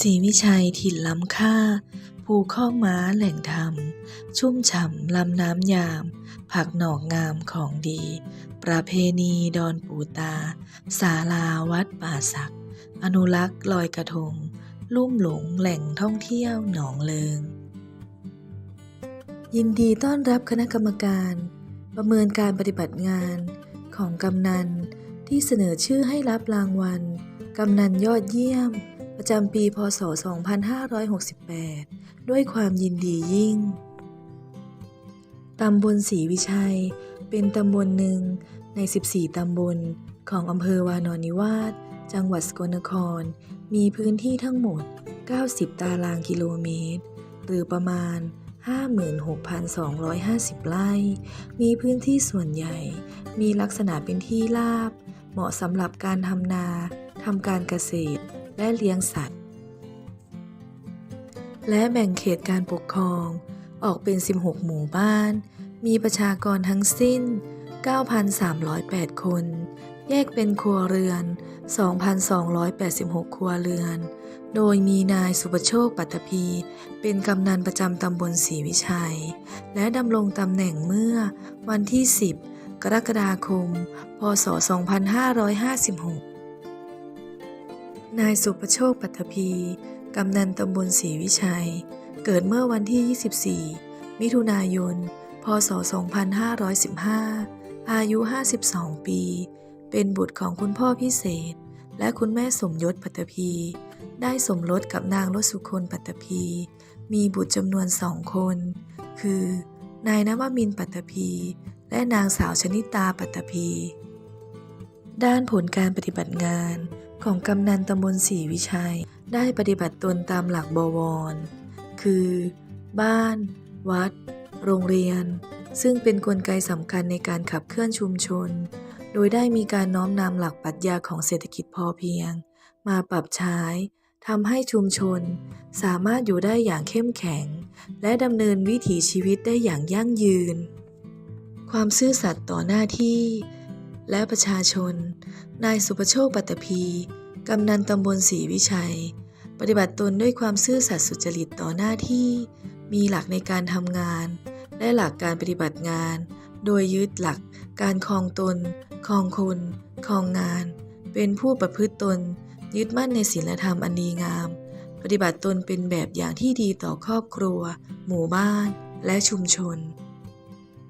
ศรีวิชัยถิ่นล้ำค่า ภูข้อม้าแหล่งธรรม ชุ่มฉ่ำลำน้ำยาม ผักหนอกงามของดี ประเพณีดอนปูตา ศาลาวัดป่าศัก อนุรักษ์ลอยกระทง ลุ่มหลงแหล่งท่องเที่ยวหนองเลิง ยินดีต้อนรับคณะกรรมการ ประเมินการปฏิบัติงานของกำนันที่เสนอชื่อให้รับรางวัล กำนันยอดเยี่ยม ประจำปีพศ 2568 ด้วยความยินดียิ่ง ตำบลศรีวิชัย เป็นตำบลหนึ่งใน 14 ตำบลของอำเภอวานอนนิวาส จังหวัดสกลนคร มีพื้นที่ทั้งหมด 90 ตารางกิโลเมตร หรือประมาณ 56,250 ไร่ มีพื้นที่ส่วนใหญ่ มีลักษณะเป็นที่ราบ เหมาะสำหรับการทำนา ทำการเกษตร และเลี้ยงสัตว์ และแบ่งเขตการปกครองออกเป็น 16 หมู่บ้าน มีประชากรทั้งสิ้น 9,308 คน แยกเป็นครัวเรือน 2,286 ครัวเรือน โดยมีนายสุประโชคปัตตภีเป็นกำนันประจำตำบลศรีวิชัย และดำรงตำแหน่งเมื่อวันที่ 10 กรกฎาคม พศ 2556 นายสุประโชคปัตตภีกำนันตำบลศรีวิชัย เกิดเมื่อวันที่ 24 มิถุนายน พศ 2515 อายุ 52 ปี เป็นบุตรของคุณพ่อพิเศษ และคุณแม่สมยศปัตตภีได้สมรสกับนางรสุคนปัตตภีมีบุตรจำนวนสองคน คือ นายนวมินปัตตภีและนางสาวชนิตาปัตตภี ด้านผลการปฏิบัติงานของกำนันตำบลศรีวิชัย ได้ปฏิบัติตนตามหลักบวร คือ บ้าน วัด โรงเรียน ซึ่งเป็นนกลไกสำคัญในการขับเคลื่อนชุมชน โดยได้มีการน้อมนำหลักปรัชญาของเศรษฐกิจพอเพียง มาปรับใช้ทำให้ชุมชน สามารถอยู่ได้อย่างเข้มแข็ง และดำเนินวิถีชีวิตได้อย่างยั่งยืน ความซื่อสัตย์ต่อหน้าที่ และประชาชน นายสุประโชคปัตตภีกำนันตำบลศรีวิชัย ปฏิบัติตนด้วยความซื่อสัตย์สุจริตต่อหน้าที่ มีหลักในการทำงาน และหลักการปฏิบัติงาน โดยยึดหลักการครองตนครองคนครองงาน เป็นผู้ประพฤติตน ยึดมั่นในศีลธรรมอันดีงาม ปฏิบัติตนเป็นแบบอย่างที่ดีต่อครอบครัว หมู่บ้าน และชุมชน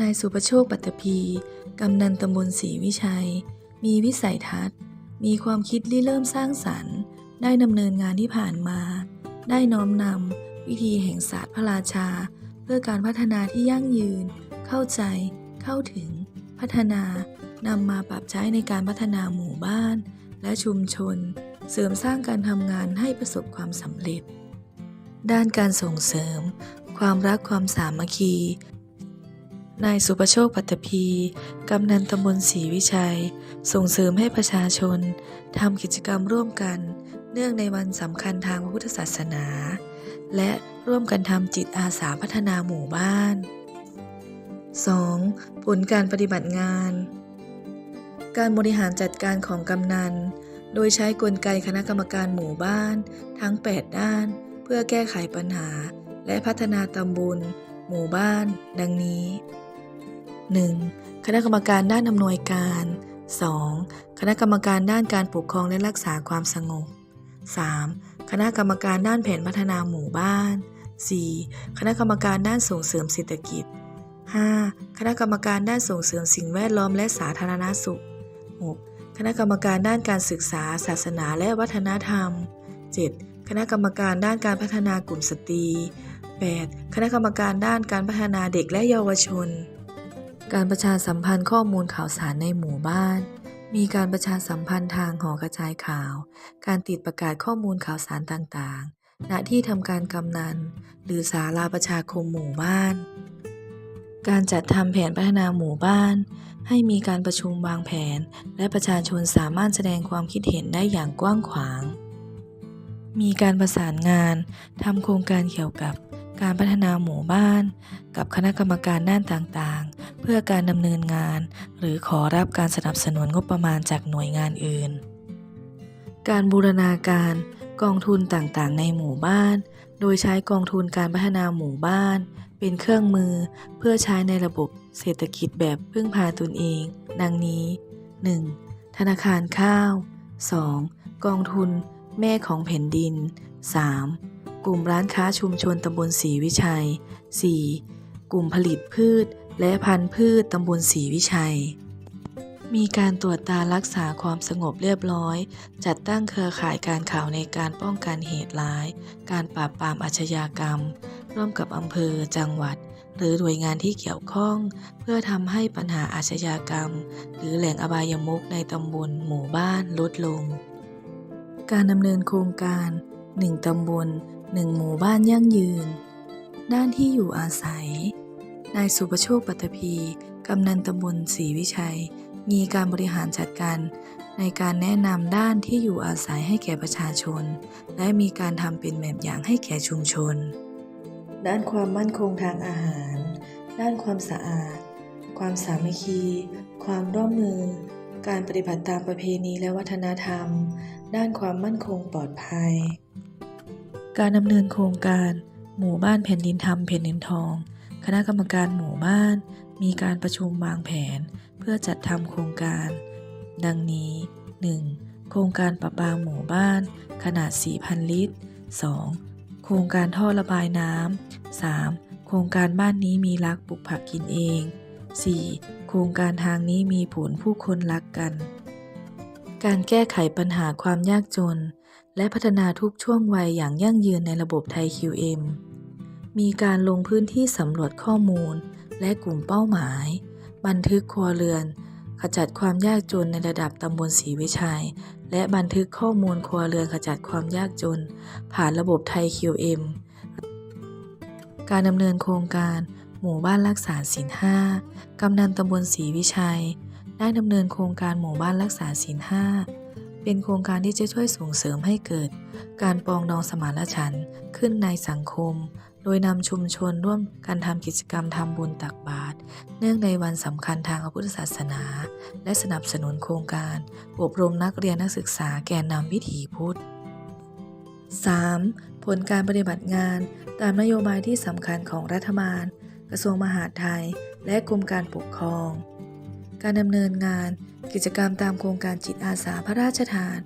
นายสุประโชคปัตตภี กำนันตำบลศรีวิชัย มีวิสัยทัศน์ มีความคิดริเริ่มสร้างสรรค์ ได้ดำเนินงานที่ผ่านมา ได้น้อมนำวิธีแห่งศาสตร์พระราชา เพื่อการพัฒนาที่ยั่งยืน เข้าใจ เข้าถึง พัฒนานำมาปรับใช้ในการพัฒนาหมู่บ้าน และชุมชน เสริมสร้างการทำงานให้ประสบความสำเร็จ ด้านการส่งเสริม ความรักความสามัคคี นายสุประโชคปัตตภีกำนันตำบลศรีวิชัย ส่งเสริมให้ประชาชนทำกิจกรรมร่วมกัน เนื่องในวันสำคัญทางพระพุทธศาสนา และร่วมกันทำจิตอาสาพัฒนาหมู่บ้าน 2. ผลการปฏิบัติงาน การบริหารจัดการของกำนัน โดยใช้กลไกคณะกรรมการหมู่บ้าน ทั้ง 8 ด้าน เพื่อแก้ไขปัญหา และพัฒนาตำบลหมู่บ้าน ดังนี้ 1. คณะกรรมการด้านอำนวยการ 2. คณะกรรมการด้านการปกครองและรักษาความสงบ 3. คณะกรรมการด้านแผนพัฒนาหมู่บ้าน 4. คณะกรรมการด้านส่งเสริมเศรษฐกิจ 5. คณะกรรมการด้านส่งเสริมสิ่งแวดล้อมและสาธารณสุข 6. คณะกรรมการด้านการศึกษา ศาสนาและวัฒนธรรม 7. คณะกรรมการด้านการพัฒนากลุ่มสตรี 8. คณะกรรมการด้านการพัฒนาเด็กและเยาวชน การประชาสัมพันธ์ข้อมูลข่าวสารในหมู่บ้าน มีการประชาสัมพันธ์ทางหอกระจายข่าว การติดประกาศข้อมูลข่าวสารต่างๆ ณ ที่ทำการกำนัน หรือศาลาประชาคมหมู่บ้าน การจัดทำแผนพัฒนาหมู่บ้าน ให้มีการประชุมวางแผน และประชาชนสามารถแสดงความคิดเห็นได้อย่างกว้างขวาง มีการประสานงานทำโครงการเกี่ยวกับ การพัฒนาหมู่บ้าน กับคณะกรรมการด้านต่างๆ เพื่อการดำเนินงาน หรือขอรับการสนับสนุนงบประมาณจากหน่วยงานอื่น การบูรณาการกองทุนต่างๆ ในหมู่บ้าน โดยใช้กองทุนการพัฒนาหมู่บ้าน เป็นเครื่องมือเพื่อใช้ในระบบเศรษฐกิจแบบพึ่งพาตนเอง ดังนี้ 1. ธนาคารข้าว 2. กองทุน แม่ของแผ่นดิน 3. กลุ่มร้านค้าชุมชนตำบลศรีวิชัย 4. กลุ่มผลิตพืช และพันธุ์พืชตำบลศรีวิชัย มีการตรวจตารักษาความสงบเรียบร้อย จัดตั้งเครือข่ายการข่าวในการป้องกันเหตุร้าย การปราบปรามอาชญากรรม ร่วมกับอำเภอ จังหวัด หรือหน่วยงานที่เกี่ยวข้อง เพื่อทำให้ปัญหาอาชญากรรม หรือแหล่งอบายมุขในตำบลหมู่บ้านลดลง การดำเนินโครงการ 1 ตำบล 1หมู่บ้านยั่งยืน ด้านที่อยู่อาศัย นายสุประโชคปัตตภีกำนันตำบลศรีวิชัย มีการบริหารจัดการในการแนะนำด้านที่อยู่อาศัยให้แก่ประชาชน และมีการทำเป็นแบบอย่างให้แก่ชุมชน ด้านความมั่นคงทางอาหาร ด้านความสะอาด ความสามัคคี ความร่วมมือ การปฏิบัติตามประเพณีและวัฒนธรรม ด้านความมั่นคงปลอดภัย การดำเนินโครงการหมู่บ้านแผ่นดินธรรมแผ่นดินทอง คณะกรรมการหมู่บ้าน มีการประชุมวางแผน เพื่อจัดทำโครงการ ดังนี้ 1. โครงการประปาหมู่บ้าน ขนาด 4,000 ลิตร 2. โครงการท่อระบายน้ำ 3. โครงการบ้านนี้มีรักปลูกผักกินเอง 4. โครงการทางนี้มีผลผู้คนรักกัน การแก้ไขปัญหาความยากจน และพัฒนาทุกช่วงวัยอย่างยั่งยืนในระบบไทย QM มีการลงพื้นที่สำรวจข้อมูล และกลุ่มเป้าหมาย บันทึกครัวเรือน ขจัดความยากจนในระดับตำบลศรีวิชัย และบันทึกข้อมูลครัวเรือนขจัดความยากจน ผ่านระบบไทย QM การดำเนินโครงการหมู่บ้านรักษาศีลห้ากำนันตำบลศรีวิชัย ได้ดำเนินโครงการหมู่บ้านรักษาศีลห้า เป็นโครงการที่จะช่วยส่งเสริมให้เกิด การปองดองสมานฉันท์ขึ้นในสังคม โดยนำชุมชนร่วมกันทำกิจกรรมทำบุญตักบาตรเนื่องในวันสำคัญทางพระพุทธศาสนา และสนับสนุนโครงการ อบรมนักเรียนนักศึกษาแกนนำวิถีพุทธ 3. ผลการปฏิบัติงาน ตามนโยบายที่สำคัญของรัฐบาล กระทรวงมหาดไทย และกรมการปกครอง การดำเนินงาน กิจกรรมตามโครงการจิตอาสาพระราชทาน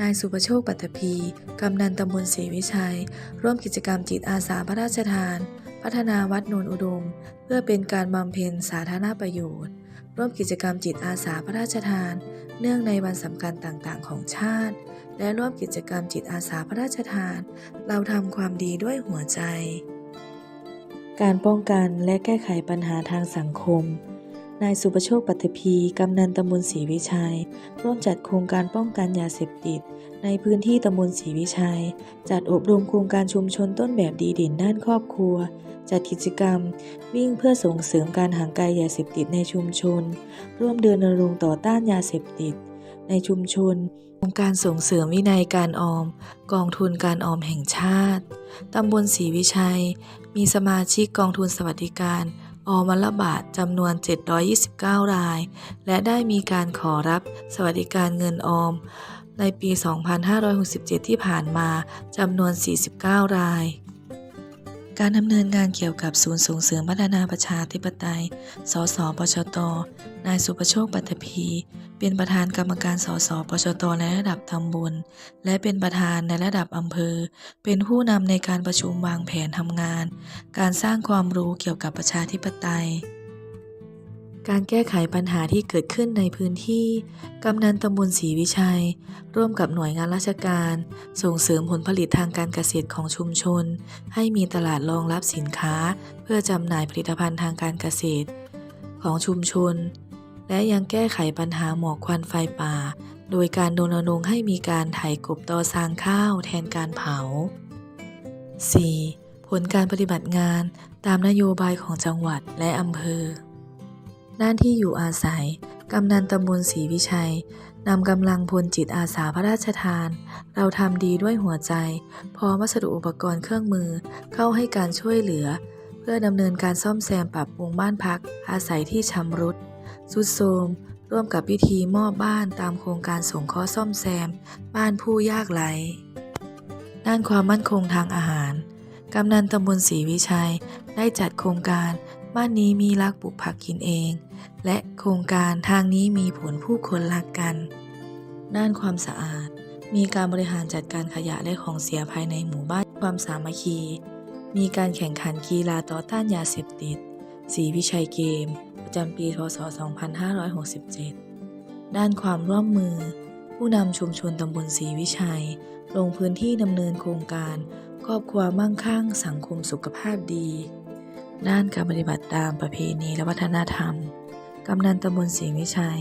นายสุประโชคปัตตภีกำนันตำบลศรีวิชัย ร่วมกิจกรรมจิตอาสาพระราชทาน พัฒนาวัดโนนอุดม เพื่อเป็นการบำเพ็ญสาธารณประโยชน์ ร่วมกิจกรรมจิตอาสาพระราชทาน เนื่องในวันสำคัญต่างๆ ของชาติ และร่วมกิจกรรมจิตอาสาพระราชทาน เราทำความดีด้วยหัวใจ การป้องกันและแก้ไขปัญหาทางสังคม นายสุประโชคปัตตภีกำนันตำบลศรีวิชัย ร่วมจัดโครงการป้องกันยาเสพติด ในพื้นที่ตำบลศรีวิชัย จัดอบรมโครงการชุมชนต้นแบบดีเด่นด้านครอบครัว จัดกิจกรรม วิ่งเพื่อส่งเสริมการห่างไกลยาเสพติดในชุมชน ร่วมเดินรณรงค์ต่อต้านยาเสพติด ในชุมชนโครงการส่งเสริมวินัยการออม กองทุนการออมแห่งชาติตำบลศรีวิชัย มีสมาชิกกองทุนสวัสดิการ ออมละบาทจำนวน 729 ราย และได้มีการขอรับสวัสดิการเงินออม ในปี 2567 ที่ผ่านมาจำนวน 49 รายการดำเนินงานเกี่ยวกับศูนย์ส่งเสริมพัฒนาประชาธิปไตย สสปชต นายสุประโชคปัตภี เป็นประธานกรรมการสสปชตในระดับตำบล และเป็นประธานในระดับอำเภอ เป็นผู้นำในการประชุมวางแผนทำงาน การสร้างความรู้เกี่ยวกับประชาธิปไตย การแก้ไขปัญหาที่เกิดขึ้นในพื้นที่ กำนันตำบลศรีวิชัย ร่วมกับหน่วยงานราชการ ส่งเสริมผลผลิตทางการเกษตรของชุมชน ให้มีตลาดรองรับสินค้า เพื่อจำหน่ายผลิตภัณฑ์ทางการเกษตร ของชุมชน และยังแก้ไขปัญหาหมอกควันไฟป่า โดยการรณรงค์ให้มีการไถกบตอซางข้าวแทนการเผา 4. ผลการปฏิบัติงานตามนโยบายของจังหวัดและอำเภอ ด้านที่อยู่อาศัย กำนันตำบลศรีวิชัยนำกำลังพลจิตอาสาพระราชทาน เราทำดีด้วยหัวใจ พร้อมวัสดุอุปกรณ์เครื่องมือเข้าให้การช่วยเหลือ เพื่อดำเนินการซ่อมแซมปรับปรุงบ้านพัก อาศัยที่ชำรุด สุดโทรมร่วมกับพิธีมอบบ้านตามโครงการสงเคราะห์ซ่อมแซม บ้านผู้ยากไร้ด้านความมั่นคงทางอาหาร กำนันตำบลศรีวิชัยได้จัดโครงการบ้านนี้มีรักปลูกผักกินเอง และโครงการทางนี้มีผลผู้คนรักกัน ด้านความสะอาด มีการบริหารจัดการขยะและของเสียภายในหมู่บ้านความสามัคคี มีการแข่งขันกีฬาต่อต้านยาเสพติดศรีวิชัยเกม ประจำปี พศ 2567 ด้านความร่วมมือ ผู้นำชุมชนตำบลศรีวิชัย ลงพื้นที่ดำเนินโครงการ ครอบครัวมั่งคั่ง สังคมสุขภาพดี ด้านการปฏิบัติตามประเพณีและวัฒนธรรม กำนันตำบลศรีวิชัย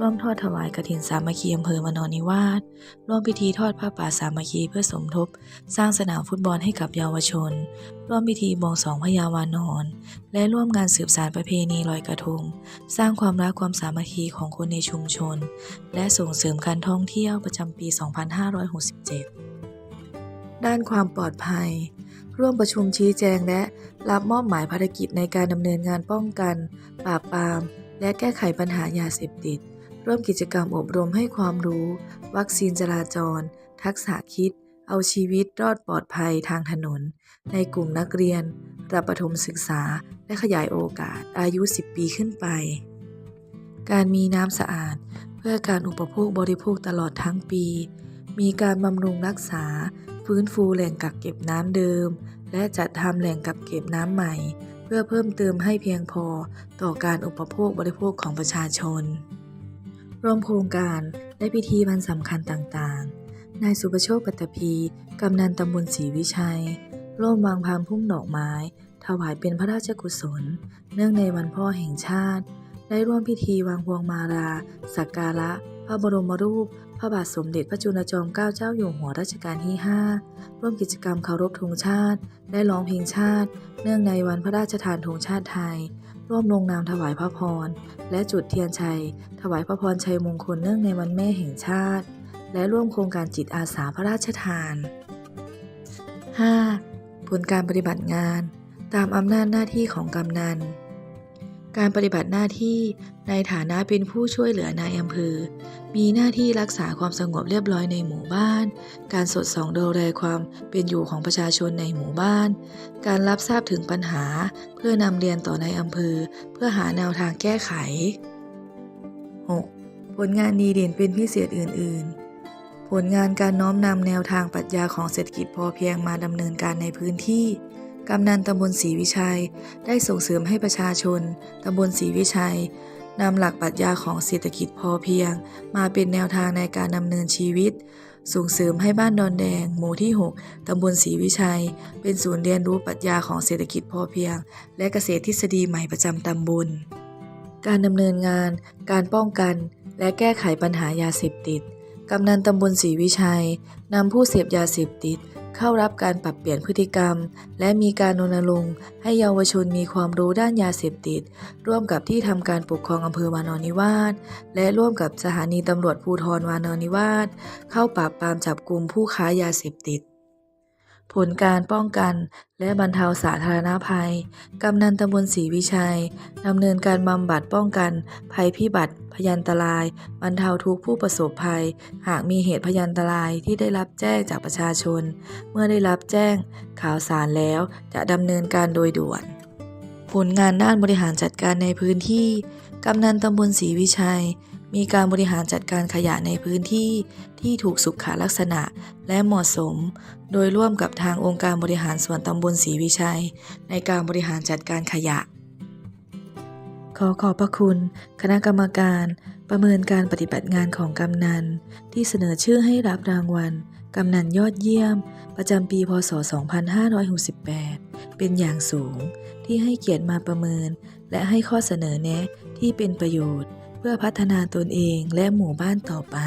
ร่วมทอดถวายกฐินสามัคคีอำเภอมานอนิวาสร่วมพิธีทอดผ้าป่าสามัคคีเพื่อสมทบ สร้างสนามฟุตบอลให้กับเยาวชน ร่วมพิธีบวงสรวงพญาวานอน และร่วมงานสืบสานประเพณีลอยกระทง สร้างความรักความสามัคคีของคนในชุมชน และส่งเสริมการท่องเที่ยวประจำปี 2567 ด้านความปลอดภัยร่วมประชุมชี้แจงและรับมอบหมายภารกิจในการดำเนินงานป้องกัน ปราบปราม และแก้ไขปัญหายาเสพติด ร่วมกิจกรรมอบรมให้ความรู้ วัคซีนจราจร ทักษะคิด เอาชีวิตรอดปลอดภัยทางถนน ในกลุ่มนักเรียน ระประถมศึกษา และขยายโอกาสอายุ 10 ปีขึ้นไป การมีน้ำสะอาด เพื่อการอุปโภคบริโภคตลอดทั้งปี มีการบำรุงรักษา ฟื้นฟูแหล่งกักเก็บน้ำเดิม และจัดทำแหล่งกักเก็บน้ำใหม่ เพื่อเพิ่มเติมให้เพียงพอต่อการอุปโภคบริโภคของประชาชน ร่วมโครงการและพิธีวันสำคัญต่างๆ นายสุประโชคปัตตภีกำนันตำบลศรีวิชัย ร่วมวางพานพุ่มดอกไม้ ถวายเป็นพระราชกุศล เนื่องในวันพ่อแห่งชาติ ได้ร่วมพิธีวางพวงมาลาสักการะ พระบรมรูป พระบาทสมเด็จพระจุลจอมเกล้าเจ้าอยู่หัวรัชกาลที่ 5 ร่วมกิจกรรมเคารพธงชาติ ได้ร้องเพลงชาติ เนื่องในวันพระราชทานธงชาติไทย ร่วมลงนามถวายพระพร และจุดเทียนชัย ถวายพระพรชัยมงคลเนื่องในวันแม่แห่งชาติ และร่วมโครงการจิตอาสาพระราชทาน 5. ผลการปฏิบัติงาน ตามอำนาจหน้าที่ของกำนัน การปฏิบัติหน้าที่ในฐานะเป็นผู้ช่วยเหลือนายอำเภอ มีหน้าที่รักษาความสงบเรียบร้อยในหมู่บ้าน การสอดส่องดูแลความเป็นอยู่ของประชาชนในหมู่บ้าน การรับทราบถึงปัญหาเพื่อนำเรียนต่อนายอำเภอ เพื่อหาแนวทางแก้ไข 6. ผลงานดีเด่นเป็นพิเศษอื่น ๆผลงานการน้อมนำแนวทางปรัชญาของเศรษฐกิจพอเพียงมาดำเนินการในพื้นที่ กำนันตำบลศรีวิชัย ได้ส่งเสริมให้ประชาชนตำบลศรีวิชัยนำหลักปรัชญาของเศรษฐกิจพอเพียง มาเป็นแนวทางในการดำเนินชีวิต ส่งเสริมให้บ้านดอนแดง หมู่ที่ 6 ตำบลศรีวิชัย เป็นศูนย์เรียนรู้ปรัชญาของเศรษฐกิจพอเพียง และเกษตรทฤษฎีใหม่ประจำตำบล การดำเนินงาน การป้องกัน และแก้ไขปัญหายาเสพติด กำนันตำบลศรีวิชัยนำผู้เสพยาเสพติด เข้ารับการปรับเปลี่ยนพฤติกรรม และมีการรณรงค์ให้เยาวชนมีความรู้ด้านยาเสพติด ร่วมกับที่ทำการปกครองอำเภอวานอนนิวาสและร่วมกับสถานีตำรวจภูธรวานอนนิวาสเข้าปราบปรามจับกลุ่มผู้ค้ายาเสพติด ผลการป้องกันและบรรเทาสาธารณภัย กำนันตำบลศรีวิชัย ดำเนินการบำบัดป้องกัน ภัยพิบัติ พยันตราย บรรเทาทุกผู้ประสบภัย หากมีเหตุพยันตรายที่ได้รับแจ้งจากประชาชน เมื่อได้รับแจ้งข่าวสารแล้วจะดำเนินการโดยด่วน ผลงานด้านบริหารจัดการในพื้นที่ กำนันตำบลศรีวิชัย มีการบริหารจัดการขยะในพื้นที่ที่ถูกสุขลักษณะและเหมาะสม โดยร่วมกับทางองค์การบริหารส่วนตำบลศรีวิชัย ในการบริหารจัดการขยะ ขอขอบพระคุณ คณะกรรมการ ประเมินการปฏิบัติงานของกำนัน ที่เสนอชื่อให้รับรางวัลกำนันยอดเยี่ยม ประจำปี พศ 2568 เป็นอย่างสูง ที่ให้เกียรติมาประเมิน และให้ข้อเสนอแนะที่เป็นประโยชน์ เพื่อพัฒนาตนเองและหมู่บ้านต่อไป